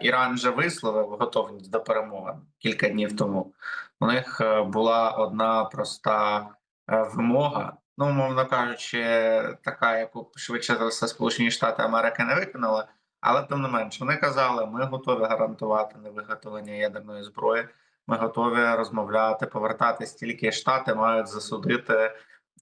Іран вже висловив готовність до перемовин кілька днів тому. У них е, була одна проста е, вимога. Ну, мовно кажучи, така, яку швидше за все Сполучені Штати Америки не виконали. Але тим не менш, вони казали, ми готові гарантувати невиготовлення ядерної зброї. Ми готові розмовляти, повертатись. Тільки штати мають засудити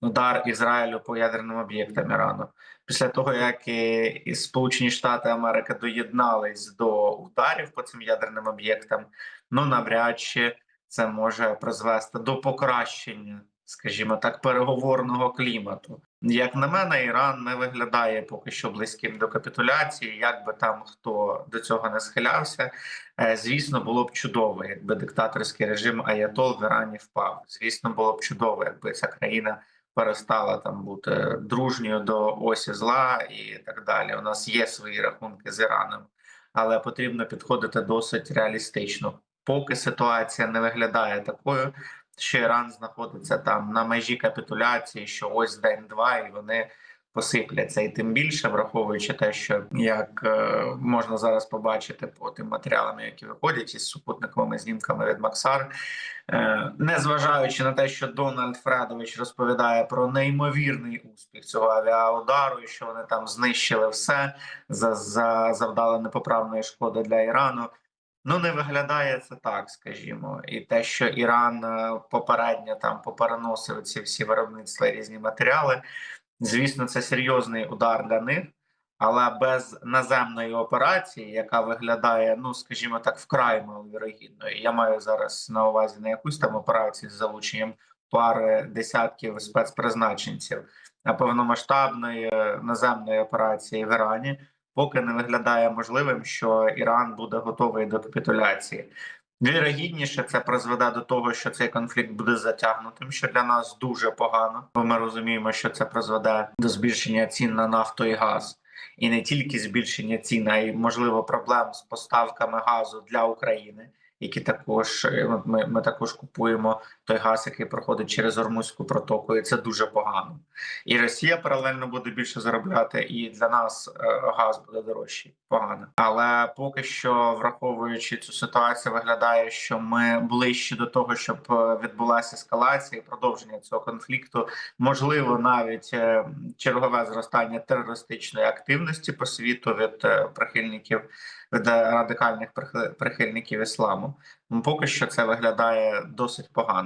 удар Ізраїлю по ядерним об'єктам Ірану. Після того як і, і Сполучені Штати Америки доєднались до ударів по цим ядерним об'єктам, ну навряд чи це може призвести до покращення, скажімо так, переговорного клімату. Як на мене, Іран не виглядає поки що близьким до капітуляції. Як би там хто до цього не схилявся, Е, звісно, було б чудово, якби диктаторський режим Аятол в Ірані впав. Звісно, було б чудово, якби ця країна перестала там бути дружньою до осі зла і так далі. У нас є свої рахунки з Іраном, але потрібно підходити досить реалістично. Поки ситуація не виглядає такою, що Іран знаходиться там на межі капітуляції, що ось день-два, і вони посипляться. І тим більше, враховуючи те, що як е, можна зараз побачити по тим матеріалам, які виходять із супутниковими знімками від Максар, е, незважаючи на те, що Дональд Фредович розповідає про неймовірний успіх цього авіаудару, і що вони там знищили все, за, за завдали непоправної шкоди для Ірану. Ну, не виглядає це так, скажімо, і те, що Іран е, попередньо там попереносив ці всі виробництва різні матеріали. Звісно, це серйозний удар для них, але без наземної операції, яка виглядає, ну скажімо так, вкрай маловірогідною. Я маю зараз на увазі не якусь там операцію з залученням пари десятків спецпризначенців, а повномасштабної е, наземної операції в Ірані. Поки не виглядає можливим, що Іран буде готовий до капітуляції. Вірогідніше це призведе до того, що цей конфлікт буде затягнутим, що для нас дуже погано, бо ми розуміємо, що це призведе до збільшення цін на нафту і газ, і не тільки збільшення цін, а й можливо проблем з поставками газу для України, які також е, ми, ми також купуємо той газ, який проходить через Ормузьку протоку, і це дуже погано. І Росія паралельно буде більше заробляти, і для нас е, газ буде дорожчий. Погано, але поки що, враховуючи цю ситуацію, виглядає, що ми ближче до того, щоб е, відбулася ескалація і продовження цього конфлікту, можливо, навіть е, чергове зростання терористичної активності по світу від е, прихильників від радикальних прихильників ісламу. Поки що це виглядає досить погано.